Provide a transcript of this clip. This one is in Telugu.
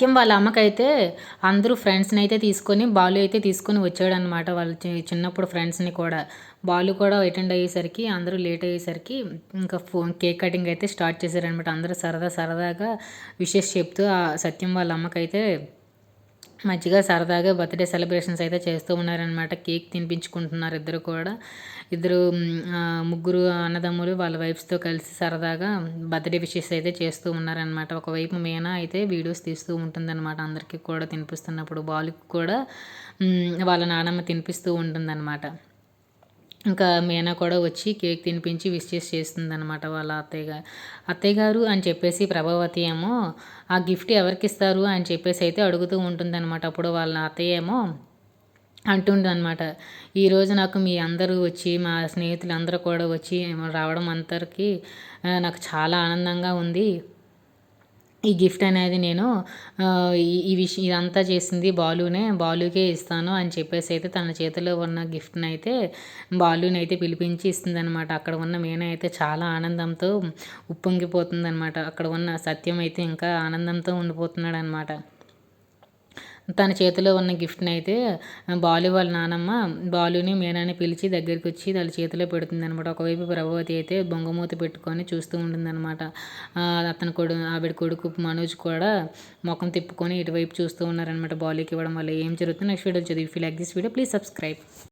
సత్యం వాళ్ళ అమ్మకైతే అందరూ ఫ్రెండ్స్ని అయితే తీసుకొని బాలు అయితే తీసుకొని వచ్చాడనమాట వాళ్ళ చిన్నప్పుడు ఫ్రెండ్స్ని కూడా. బాలు కూడా అటెండ్ అయ్యేసరికి అందరూ లేట్ అయ్యేసరికి ఇంకా ఫోన్ కేక్ కటింగ్ అయితే స్టార్ట్ చేశారనమాట అందరూ సరదా సరదాగా విషెస్ చెప్తూ ఆ సత్యం వాళ్ళ అమ్మకైతే మంచిగా సరదాగా బర్త్డే సెలబ్రేషన్స్ అయితే చేస్తూ ఉన్నారనమాట కేక్ తినిపించుకుంటున్నారు ఇద్దరు కూడా. ఇద్దరు ముగ్గురు అన్నదమ్ములు వాళ్ళ వైఫ్స్తో కలిసి సరదాగా బర్త్డే విషెస్ అయితే చేస్తూ ఉన్నారనమాట ఒకవైపు మీనా అయితే వీడియోస్ తీస్తూ ఉంటుందన్నమాట. అందరికీ కూడా తినిపిస్తున్నప్పుడు బాలుకి కూడా వాళ్ళ నానమ్మ తినిపిస్తూ ఉంటుందన్నమాట. ఇంకా మీనా కూడా వచ్చి కేక్ తినిపించి విష్ చేసి చేస్తుంది అనమాట వాళ్ళ అత్తయ్య గారు. అత్తయ్య గారు అని చెప్పేసి ప్రభావతి ఏమో ఆ గిఫ్ట్ ఎవరికి ఇస్తారు? అని చెప్పేసి అయితే అడుగుతూ ఉంటుందన్నమాట. అప్పుడు వాళ్ళ అత్తయ్య ఏమో అంటుందన్నమాట ఈరోజు నాకు మీ అందరూ వచ్చి మా స్నేహితులు అందరూ కూడా వచ్చి రావడం అందరికీ నాకు చాలా ఆనందంగా ఉంది. ఈ గిఫ్ట్ అనేది నేను ఈ విషయం ఇదంతా చేసింది బాలునే బాలుకే ఇస్తాను అని చెప్పేసి అయితే తన చేతిలో ఉన్న గిఫ్ట్ని అయితే బాలుని అయితే పిలిపించి ఇస్తుందనమాట అక్కడ ఉన్న మీన అయితే చాలా ఆనందంతో ఉప్పొంగిపోతుందనమాట అక్కడ ఉన్న సత్యం అయితే ఇంకా ఆనందంతో ఉండిపోతున్నాడు అనమాట తన చేతిలో ఉన్న గిఫ్ట్ని అయితే బాలు వాళ్ళ నానమ్మ బాలుని మీనాని పిలిచి దగ్గరికి వచ్చి వాళ్ళ చేతిలో పెడుతుంది అనమాట ఒకవైపు ప్రభావతి అయితే బొంగమూత పెట్టుకొని చూస్తూ ఉంటుందన్నమాట. అతని కొడు ఆవిడ కొడుకు మనోజ్ కూడా ముఖం తిప్పుకొని ఇటువైపు చూస్తూ ఉన్నారనమాట బాలుకి ఇవ్వడం వల్ల ఏం జరుగుతుంది నెక్స్ట్ వీడియో చదివి. Feel like this video please subscribe